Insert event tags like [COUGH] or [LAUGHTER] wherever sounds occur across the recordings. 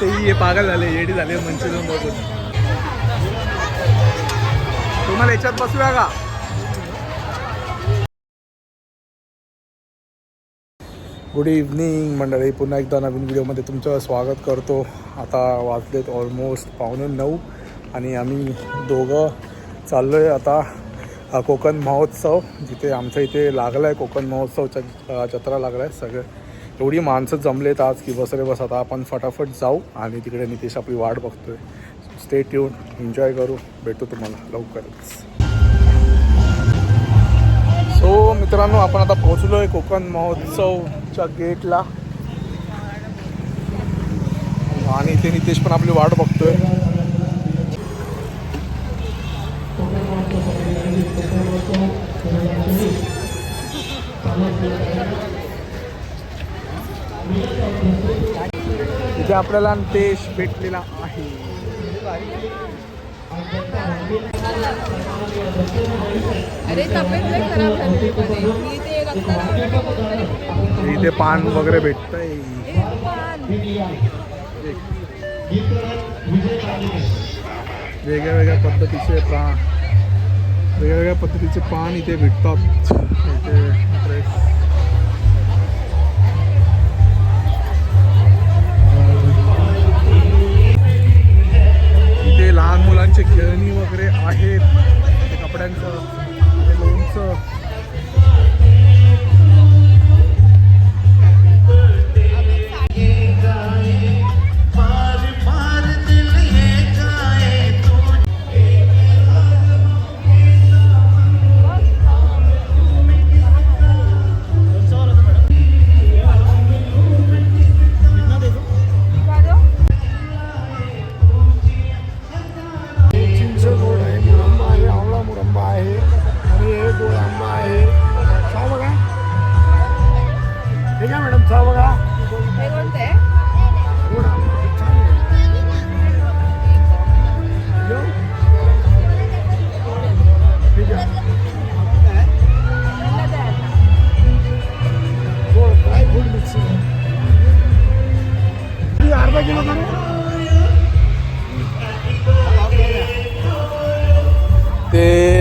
ते हे पागल झाले येडी झाले मंचुरियन बघून. तुम्हाला याच्यात बसूया का? गुड इव्हनिंग मंडळी. पुन्हा एकदा नवीन व्हिडिओमध्ये तुमचं स्वागत करतो. आता वाजलेत ऑलमोस्ट पावणे नऊ आणि आम्ही दोघं चाललो आहे आता कोकण महोत्सव जिथे आमच्या इथे लागला आहे कोकण महोत्सवच्या जत्रा लागला आहे सगळे. एवढी माणसं जमलेत आज की बस रे बस आता आपण फटाफट जाऊ आणि तिकडे नितेश आपली वाट बघतोय. स्टेट येऊन एन्जॉय करू भेटू तुम्हाला लवकरच. सो मित्रांनो आपण आता पोहोचलो आहे कोकण महोत्सवच्या गेटला. आणि इथे नितेश पण आपली वाट बघतोय. इथे आपल्याला नितेश भेटलेला आहे. अरे इथे पान वगैरे भेटतंय. पान. वेगळ्या वेगळ्या पद्धतीचे पान. वेगवेगळ्या पद्धतीचे पान इथे भेटतात. इथे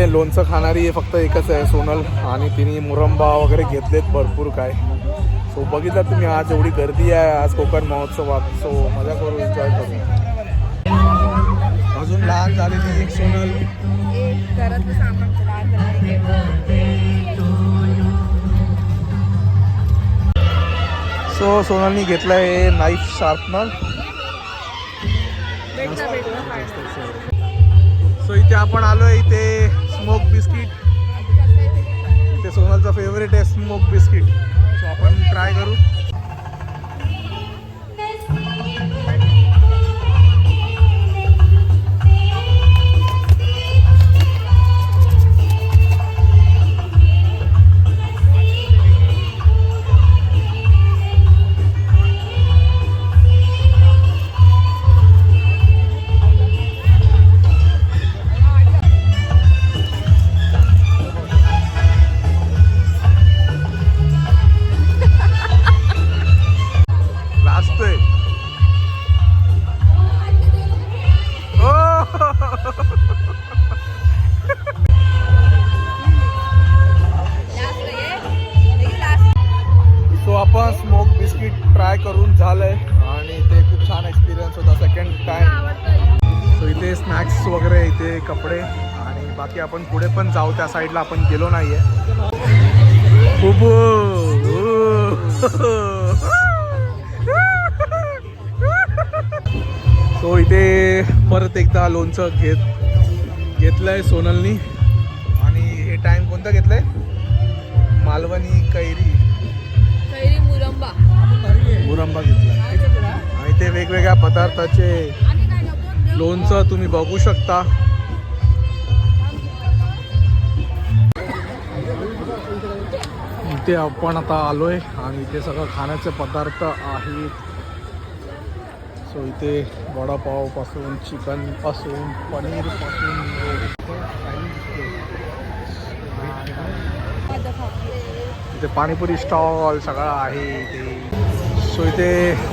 लोणचं खाणारी फक्त एकच आहे सोनल. आणि तिने मुरंबा वगैरे घेतलेत भरपूर काय. सो बघितलं तुम्ही आज एवढी गर्दी आहे आज कोकण महोत्सवात. सो मजा करू एन्जॉय करू. अजून लहान झालेली एक सोनल. सो सोनलनी घेतलं आहे नाईफ शार्पनर. सो इथे आपण आलो आहे इथे स्मोक बिस्किट ते सोनलचा फेवरेट आहे स्मोक बिस्किट सो आपण ट्राय करू. त्या साईडला आपण गेलो नाहीये. खूप [LAUGHS] सो इथे परत एकदा लोणचं घेत घेतलंय सोनलनी. आणि हे टाइम कोणता घेतलंय? मालवणी कैरी. कैरी मुरंबा. मुरंबा घेतला? आणि ते वेगवेगळ्या पदार्थाचे? लोणचं तुम्ही बघू शकता. इथे आपण आता आलोय आणि इथे सगळं खाण्याचे पदार्थ आहेत. सो इथे वडापावपासून चिकनपासून पनीरपासून इथे पाणीपुरी स्टॉल सगळं आहे इथे. सो इथे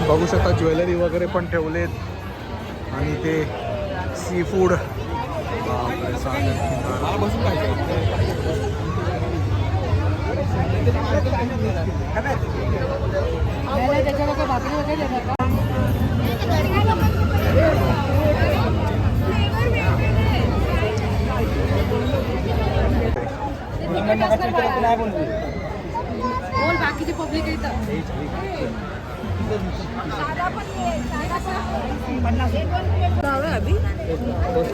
बघू शकता ज्वेलरी वगैरे पण ठेवलेत. आणि इथे सी फूड त्याच्यावर बोल बाकीचे पब्लिक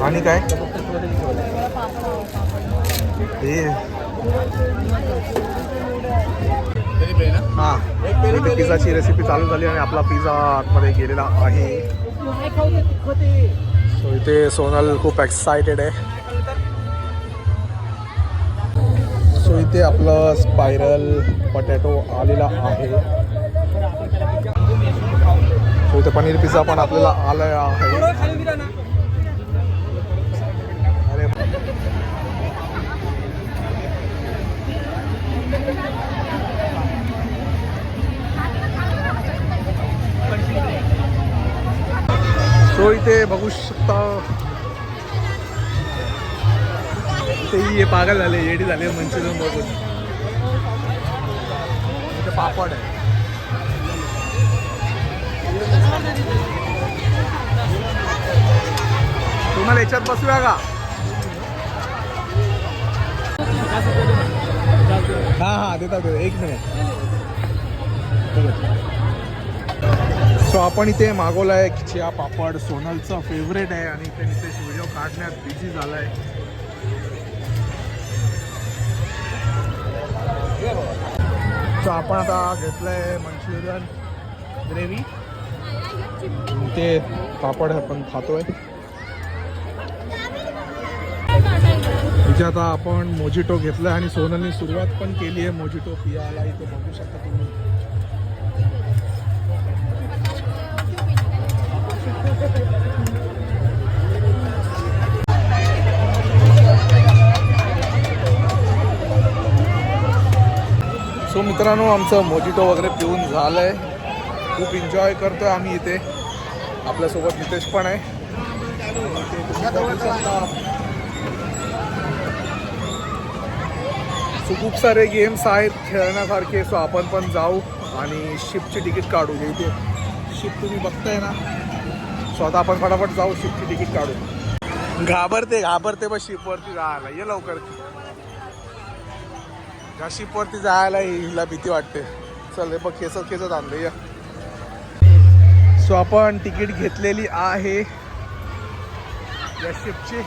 आणि काय? हां. इथे पिझ्झाची रेसिपी चालू झाली आणि आपला पिझ्झा आतमध्ये गेलेला आहे. सो इथे सोनल खूप एक्सायटेड आहे. सो इथे आपलं स्पायरल पटॅटो आलेला आहे. सो इथे पनीर पिझ्झा पण आपल्याला आला आहे. सो इथे बघू शकता. ते हे पागल झाले येडी झाले मंचुरियन बघून. इथे पापड आहे. तुम्हाला याच्यात बसूया का? हा हा देता देता एक मिनिट. सो आपण इथे मागवला आहे खिचिया पापड सोनलचा फेवरेट आहे आणि इथे नितेश व्हिडिओ काढण्यात बिझी झाला आहे सो आपण आता घेतलं आहे मंचुरियन ग्रेव्ही. ते पापड आपण खातोय. इथे आता आपण मोजिटो घेतलं आणि सोनलने सुरुवात पण केली आहे मोजिटो. पियाला इथे बघू शकता तुम्ही. सो मित्रांनो आमचं मोजिटो वगैरे पिऊन झालं आहे खूप एन्जॉय करतोय आम्ही इथे. आपल्यासोबत नितेश पण आहे. सो खूप सारे गेम्स आहेत खेळण्यासारखे सो आपण पण जाऊ आणि शिपची तिकीट काढू. इथे शिप तुम्ही बघताय ना. सो आता आपण फटाफट जाऊ शिपची तिकीट काढू घाबरते घाबरते बस शिपवरती जायला. ये लवकर. या शिपवरती जायला हिला भीती वाटते. चल बघ केसत केसत आणलं या. सो आपण तिकीट घेतलेली आहे या शिपची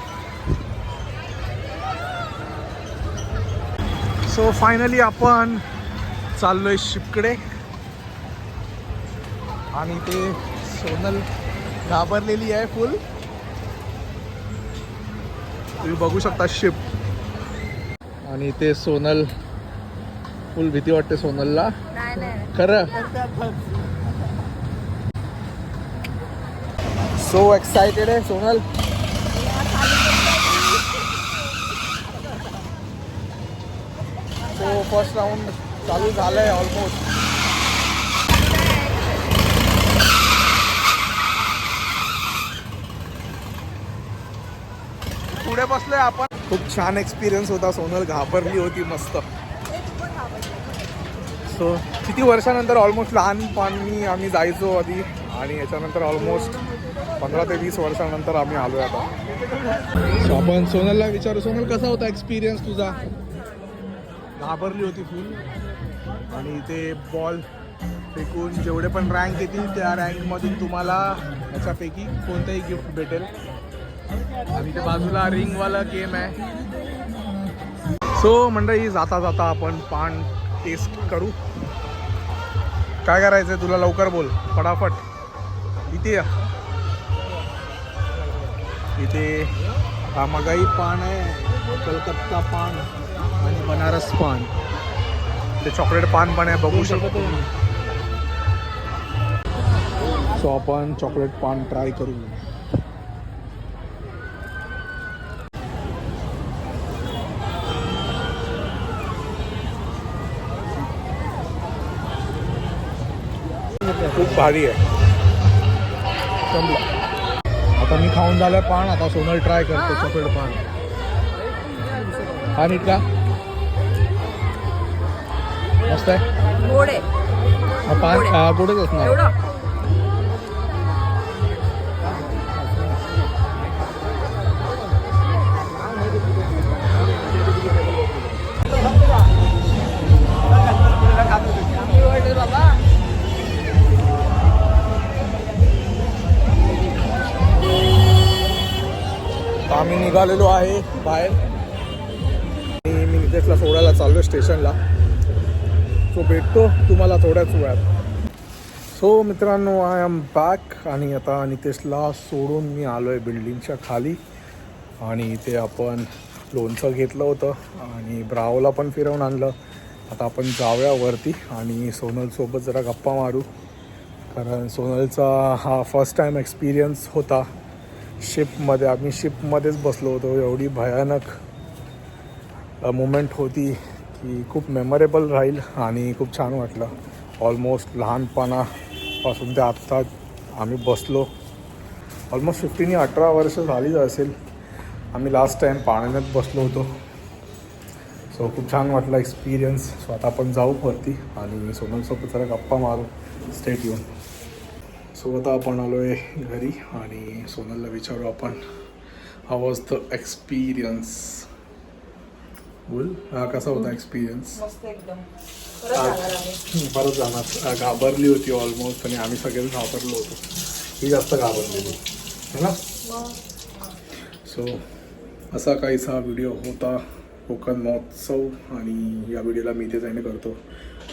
सो फायनली आपण चाललोय शिपकडे आणि ते सोनल घाबरलेली आहे फुल. तुम्ही बघू शकता शिप. आणि ते सोनल फुल भीती वाटते सोनलला. नाही नाही. खरं. सो एक्साइटेड आहे सोनल. सो फर्स्ट राऊंड चालू झालंय ऑलमोस्ट पुढे बसलोय आपण. खूप छान एक्सपिरियन्स होता सोनल घाबरली होती मस्त. सो किती वर्षानंतर ऑलमोस्ट लहानपणी आम्ही जायचो आधी आणि याच्यानंतर ऑलमोस्ट पंधरा ते वीस वर्षानंतर आम्ही आलो आता. आपण सोनलला विचारू सोनल कसा होता एक्सपिरियन्स तुझा? घाबरली होती फुल आणि ते बॉल फेकून जेवढे पण रँक येतील त्या रँकमधून तुम्हाला याच्यापैकी कोणतंही गिफ्ट भेटेल. आणि त्या बाजूला रिंगवाला गेम आहे सो मंडळी जाता जाता आपण पान टेस्ट करू. काय करायचंय तुला लवकर बोल फटाफट. इथे या. इथे हा मगाई पान आहे कलकत्ता पान आणि बनारस पान. ते चॉकलेट पान पण आहे बघू शकतो सो आपण चॉकलेट पान ट्राय करू. खूप भारी आहे. संपला. आता मी खाऊन झालं पान आता सोनल ट्राय करतो. सफेद पान. हा नीट का मस्त आहे. पान गोडच असणार. आम्ही निघालेलो आहे बाहेर. आणि मी नितेशला सोडायला चाललो स्टेशनला. सो भेटतो तुम्हाला थोड्याच वेळात. सो मित्रांनो आय एम बॅक आणि आता नितेशला सोडून मी आलो आहे बिल्डिंगच्या खाली. आणि इथे आपण लोणचं घेतलं होतं आणि ब्रावला पण फिरवून आणलं. आता आपण जाऊया वरती आणि सोनलसोबत जरा गप्पा मारू. कारण सोनलचा हा फर्स्ट टाईम एक्सपिरियन्स होता. शिपमध्ये आम्ही शिपमध्येच बसलो होतो. एवढी भयानक मुमेंट होती की खूप मेमोरेबल राहील आणि खूप छान वाटलं. ऑलमोस्ट लहानपणापासून ते आत्ता आम्ही बसलो. ऑलमोस्ट फिफ्टीन अठरा वर्ष झालीच असेल. आम्ही लास्ट टाईम पाण्यात बसलो होतो. सो खूप छान वाटला एक्सपिरियन्स सो आता आपण जाऊ वरती आणि सोनलसोबत जरा गप्पा मारू. स्टेट येऊन सो आता आपण आलो आहे घरी आणि सोनलला विचारू आपण हा वॉज द एक्सपिरियन्स बोल हा कसा होता एक्सपिरियन्स मस्त एकदम. परत जाणार घाबरली होती ऑलमोस्ट आणि आम्ही सगळेच घाबरलो होतो. ही जास्त घाबरलेली है ना? सो असा काहीसा व्हिडिओ होता कोकण महोत्सव आणि या व्हिडिओला मी इथे जाईन करतो.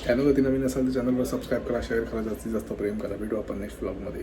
चॅनलवरती नवीन असाल तर चॅनलवर सबस्क्राईब करा शेअर करा जास्तीत जास्त प्रेम करा. भेटू आपण नेक्स्ट ब्लॉगमध्ये